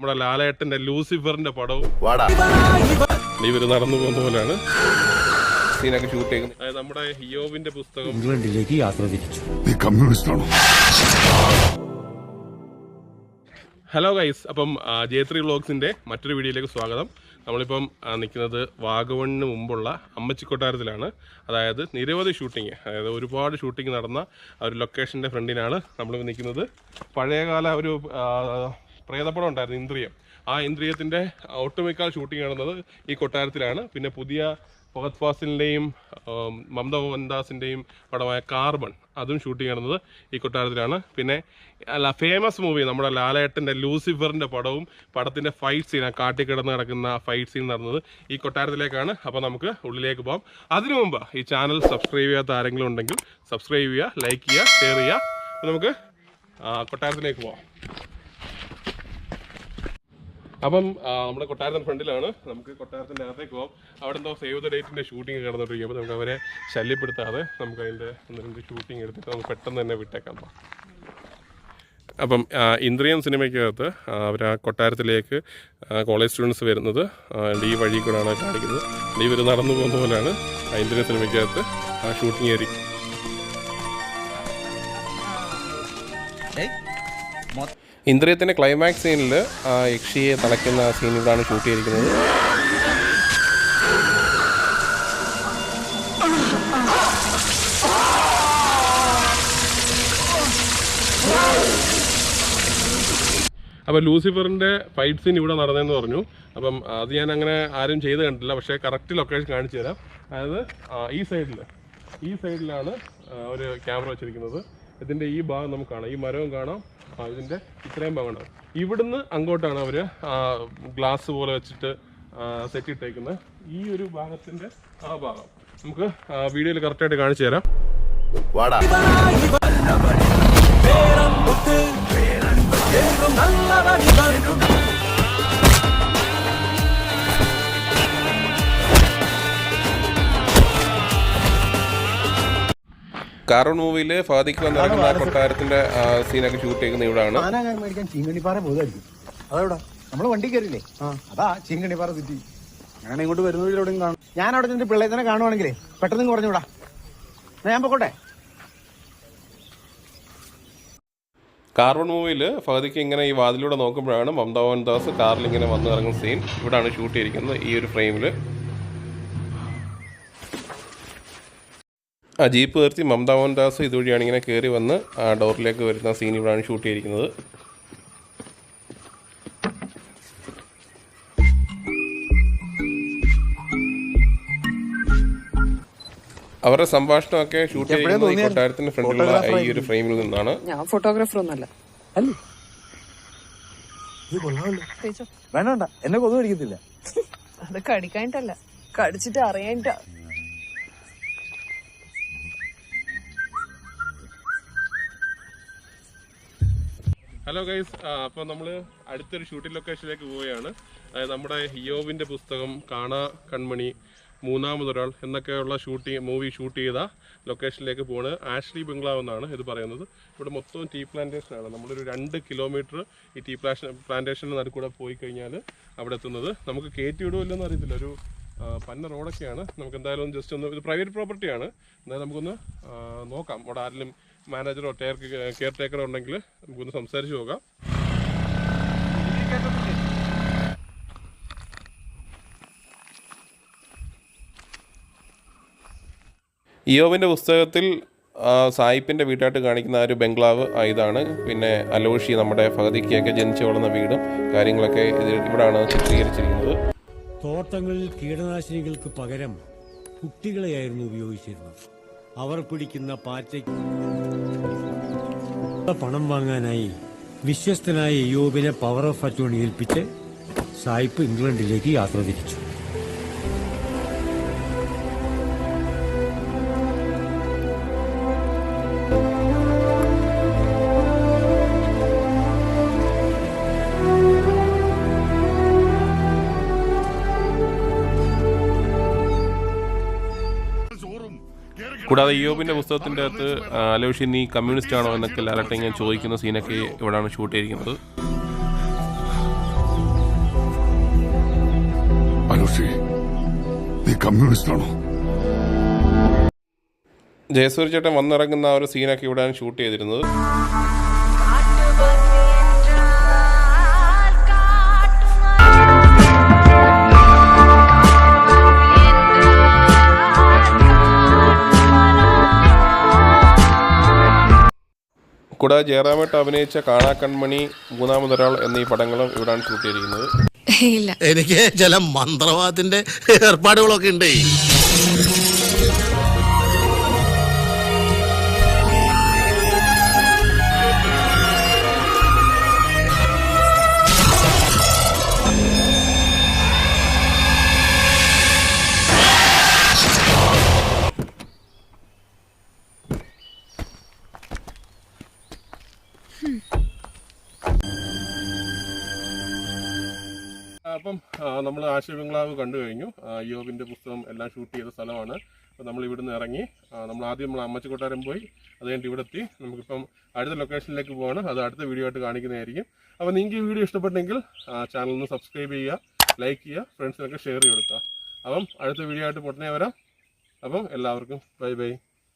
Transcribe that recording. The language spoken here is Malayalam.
നമ്മുടെ ലാലേട്ടന്റെ ലൂസിഫറിന്റെ പടവും. ഇവർ നടന്നു പോകുന്ന പോലെയാണ്. സീനൊക്കെ ഷൂട്ട് ചെയ്യുന്നത് അതായത് നമ്മുടെ ഹിയോവിന്റെ പുസ്തകം. ഇംഗ്ലണ്ടിലേക്ക് യാത്ര തിരിച്ചു. നീ കമ്മ്യൂണിസ്റ്റ് ആണോ? ഹലോ ഗൈസ് അപ്പം ജെ ത്രീ വ്ളോഗ്സിന്റെ മറ്റൊരു വീഡിയോയിലേക്ക് സ്വാഗതം. നമ്മളിപ്പം നിൽക്കുന്നത് വാഗവണിന് മുമ്പുള്ള അമ്മച്ചിക്കൊട്ടാരത്തിലാണ്. അതായത് നിരവധി ഷൂട്ടിങ് അതായത് ഒരുപാട് ഷൂട്ടിങ് നടന്ന ഒരു ലൊക്കേഷന്റെ ഫ്രണ്ടിനാണ് നമ്മൾ നിൽക്കുന്നത്. പഴയകാല ഒരു പ്രേതപ്പടം ഉണ്ടായിരുന്നു ഇന്ദ്രിയം. ആ ഇന്ദ്രിയത്തിന്റെ ഒട്ടുമിക്ക ഷൂട്ടിംഗ് നടന്നത് ഈ കൊട്ടാരത്തിലാണ്. പിന്നെ പുതിയ ഫഹദ് ഫാസിലിന്റെയും മമത മോഹൻദാസിന്റെയും പടമായ കാർബൺ അതും ഷൂട്ട് നടന്നത് ഈ കൊട്ടാരത്തിലാണ്. പിന്നെ അല്ല ഫേമസ് മൂവി നമ്മുടെ ലാലേട്ടന്റെ ലൂസിഫറിന്റെ പടവും പടത്തിന്റെ ഫൈറ്റ് സീൻ ആ കാട്ടിക്കിടന്ന് നടക്കുന്ന ഫൈറ്റ് സീൻ നടന്നത് ഈ കൊട്ടാരത്തിലേക്കാണ്. അപ്പോൾ നമുക്ക് ഉള്ളിലേക്ക് പോകാം അതിനു മുമ്പ് ഈ ചാനൽ സബ്സ്ക്രൈബ് ചെയ്യാത്ത ആരെങ്കിലും ഉണ്ടെങ്കിൽ സബ്സ്ക്രൈബ് ചെയ്യുക ലൈക്ക് ചെയ്യുക ഷെയർ ചെയ്യുക. നമുക്ക് കൊട്ടാരത്തിലേക്ക് പോകാം അപ്പം നമ്മുടെ കൊട്ടാരത്തിന് ഫ്രണ്ടിലാണ്. നമുക്ക് കൊട്ടാരത്തിന്റെ അകത്തേക്ക് പോകാം അവിടെ എന്തോ സേവ് ദ ഡേറ്റിന്റെ ഷൂട്ടിംഗ് കടന്നിട്ടിരിക്കുമ്പോൾ നമുക്ക് അവരെ ശല്യപ്പെടുത്താതെ നമുക്ക് അതിന്റെ എന്തെങ്കിലും ഷൂട്ടിംഗ് എടുത്തിട്ട് നമുക്ക് പെട്ടെന്ന് തന്നെ വിട്ടേക്കാം. അപ്പം ഇന്ദ്രിയൻ ഇന്ദ്രിയം സിനിമയ്ക്കകത്ത് അവർ ആ കൊട്ടാരത്തിലേക്ക് കോളേജ് സ്റ്റുഡൻസ് വരുന്നത് ഈ വഴി കൂടെയാണ് കാണിക്കുന്നത്. ഇവർ നടന്നു പോകുന്ന പോലെയാണ് ആ ഇന്ദ്രിയം സിനിമയ്ക്കകത്ത് ആ ഷൂട്ടിംഗ് ആയിരിക്കും ഇന്ദ്രിയത്തിന്റെ ക്ലൈമാക്സ് സീനിൽ യക്ഷിയെ തളയ്ക്കുന്ന സീനിലാണ് ഷൂട്ട് ചെയ്തിരിക്കുന്നത്. അപ്പോൾ ലൂസിഫറിന്റെ ഫൈറ്റ് സീൻ ഇവിടെ നടന്നതെന്ന് പറഞ്ഞു. അപ്പം അത് ഞാൻ അങ്ങനെ ആരും ചെയ്ത് കണ്ടില്ല പക്ഷേ കറക്റ്റ് ലൊക്കേഷൻ കാണിച്ചു തരാം. അതായത് ഈ സൈഡിൽ ഈ സൈഡിലാണ് ഒരു ക്യാമറ വെച്ചിരിക്കുന്നത്. ഇതിന്റെ ഈ ഭാഗം നമുക്ക് കാണാം. ഈ മരവും കാണാം. ആ, ഇതിന്റെ ഇത്രയും ഭാഗം ഉണ്ടാവും ഇവിടുന്ന് അങ്ങോട്ടാണ് അവർ ഗ്ലാസ് പോലെ വെച്ചിട്ട് സെറ്റ് ഇട്ടേക്കുന്നത്. ഈ ഒരു ഭാഗത്തിന്റെ ആ ഭാഗം. നമുക്ക് വീഡിയോയിൽ കറക്റ്റായിട്ട് കാണിച്ചു തരാം. വാടാ. കാർൺ മൂവിയിൽ ഫാദിക്ക് വന്ന് നടക്കുന്ന ആ കൊട്ടാരത്തിന്റെ സീനൊക്കെ ഷൂട്ട് ചെയ്യുന്ന ഇവിടാണ്. ആന മേടിക്കാൻ ചീങ്കണ്ണിപ്പാറ പോകുമായിരിക്കും അതെവിടാ? നമ്മൾ വണ്ടി കയറിയില്ലേ? അതാ ചീങ്കണിപ്പാറ സിറ്റി ഞാൻ ഇങ്ങോട്ട് വരുന്ന വഴിയിലൂടെയും കാണും ഞാൻ അവിടെ നിന്റെ പിള്ളേരെ തന്നെ കാണുവാണെങ്കിലേ പെട്ടെന്ന് ഇങ്ങ് പറഞ്ഞുവിടാ. ഞാൻ പൊക്കോട്ടെ? കാർബൺ മൂവിയിൽ ഫഹദിക്ക് ഇങ്ങനെ ഈ വാതിലൂടെ നോക്കുമ്പോഴാണ് മമതാ മോഹൻദാസ് കാറിൽ ഇങ്ങനെ വന്ന് ഇറങ്ങുന്ന സീൻ ഇവിടാണ് ഷൂട്ട് ചെയ്തിരിക്കുന്നത് ഈ ഒരു ഫ്രെയിമിൽ ആ ജീപ്പ് നിർത്തി മമത മോഹൻദാസ് ഇതുവഴിയാണ് ഇങ്ങനെ കയറി വന്ന് ആ ഡോറിലേക്ക് വരുന്ന സീൻ ഇവിടെയാണ് ഷൂട്ട് ചെയ്തിരിക്കുന്നത്. അവരുടെ സംഭാഷണമൊക്കെ ഷൂട്ട് ചെയ്യുന്നത് ഈ കൊട്ടാരത്തിന്റെ ഫ്രണ്ടിലുള്ള ഈ ഒരു ഫ്രെയിമിൽ നിന്നാണ്. ഞാൻ ഫോട്ടോഗ്രാഫർ ഒന്നല്ല വേണ്ട എന്നെ കൊതു അത് കടിക്കാനിട്ടല്ല കടിച്ചിട്ട് അറിയാനിട്ടാ ഹലോ ഗൈസ് അപ്പോൾ നമ്മൾ അടുത്തൊരു ഷൂട്ടിംഗ് ലൊക്കേഷനിലേക്ക് പോവുകയാണ്. അതായത് നമ്മുടെ ഹിയോവിന്റെ പുസ്തകം കാണാ കൺമണി മൂന്നാമതൊരാൾ എന്നൊക്കെയുള്ള ഷൂട്ടിംഗ് മൂവി ഷൂട്ട് ചെയ്ത ലൊക്കേഷനിലേക്ക് പോവാണ്. ആഷ്ലി ബംഗ്ലാവ് എന്നാണ് ഇത് പറയുന്നത്. ഇവിടെ മൊത്തം ടീ പ്ലാന്റേഷനാണ് നമ്മളൊരു രണ്ട് കിലോമീറ്റർ ഈ ടീ പ്ലാഷൻ പ്ലാന്റേഷന്റെ നടുക്കൂടെ പോയി കഴിഞ്ഞാൽ അവിടെ എത്തുന്നത്. നമുക്ക് കയറ്റി വിടുമല്ലെന്ന് അറിയത്തില്ല. ഒരു പന്ന റോഡൊക്കെയാണ് നമുക്ക് എന്തായാലും ജസ്റ്റ് ഒന്ന് ഇത് പ്രൈവറ്റ് പ്രോപ്പർട്ടിയാണ് എന്തായാലും നമുക്കൊന്ന് നോക്കാം. അവിടെ ആരെങ്കിലും മാനേജറോ ടെയർ കെയർ ടേക്കറോ ഉണ്ടെങ്കിൽ നമുക്കൊന്ന് സംസാരിച്ച് നോക്കാം ഇയോവിന്റെ പുസ്തകത്തിൽ സായിപ്പിന്റെ വീട്ടായിട്ട് കാണിക്കുന്ന ആ ഒരു ബംഗ്ലാവ് ഇതാണ്. പിന്നെ അലോഷി നമ്മുടെ ഫഹദിക്കൊക്കെ ജനിച്ചു വളർന്ന വീടും കാര്യങ്ങളൊക്കെ ഇതിൽ ഇവിടാണ് ചിത്രീകരിച്ചിരിക്കുന്നത്. തോട്ടങ്ങളിൽ കീടനാശിനികൾക്ക് പകരം കുട്ടികളെയായിരുന്നു ഉപയോഗിച്ചിരുന്നത്. അവർ പിടിക്കുന്ന പാറ്റയ്ക്ക് പണം വാങ്ങാനായി വിശ്വസ്തനായ യോബിനെ പവർ ഓഫ് അറ്റോണി ഏൽപ്പിച്ച് സായിപ്പ് ഇംഗ്ലണ്ടിലേക്ക് യാത്ര തിരിച്ചു. കൂടാതെ യോബിന്റെ പുസ്തകത്തിന്റെ അകത്ത് അലോഷി നീ കമ്മ്യൂണിസ്റ്റ് ആണോ എന്നൊക്കെ ലാലട്ടെ ഞാൻ ചോദിക്കുന്ന സീനൊക്കെ ഇവിടെയാണ് ഷൂട്ട് ചെയ്തിരിക്കുന്നത്. ജയസൂരി നീ കമ്മ്യൂണിസ്റ്റ് ആണോ? ചേട്ടൻ വന്നിറങ്ങുന്ന ആ ഒരു സീനൊക്കെ ഇവിടെയാണ് ഷൂട്ട് ചെയ്തിരുന്നത്. കൂടാതെ ജയറാമേട്ട് അഭിനയിച്ച കാണാ കൺമണി മൂന്നാമതൊരാൾ എന്നീ പടങ്ങളും ഇവിടാണ് ഷൂട്ട് ചെയ്തിരിക്കുന്നത് ഇല്ല. എനിക്ക് ചില മന്ത്രവാദത്തിന്റെ ഏർപ്പാടുകളൊക്കെ ഉണ്ട്. അപ്പം നമ്മൾ ആശയവിംഗ്ലാവ് കണ്ടു കഴിഞ്ഞു. യോഗിന്റെ പുസ്തകം എല്ലാം ഷൂട്ട് ചെയ്ത സ്ഥലമാണ്. അപ്പോൾ നമ്മൾ ഇവിടുന്ന് ഇറങ്ങി നമ്മൾ ആദ്യം നമ്മൾ അമ്മച്ചി കൊട്ടാരം പോയി അത് കഴിഞ്ഞിട്ട് ഇവിടെ എത്തി. നമുക്കിപ്പം അടുത്ത ലൊക്കേഷനിലേക്ക് പോകണം അത് അടുത്ത വീഡിയോ ആയിട്ട് കാണിക്കുന്നതായിരിക്കും. അപ്പോൾ നിങ്ങൾക്ക് ഈ വീഡിയോ ഇഷ്ടപ്പെട്ടെങ്കിൽ ചാനൽ ഒന്ന് സബ്സ്ക്രൈബ് ചെയ്യുക ലൈക്ക് ചെയ്യുക ഫ്രണ്ട്സിനൊക്കെ ഷെയർ ചെയ്ത് കൊടുക്കുക. അപ്പം അടുത്ത വീഡിയോ ആയിട്ട് പൊട്ടനെ വരാം. അപ്പം എല്ലാവർക്കും ബൈ ബൈ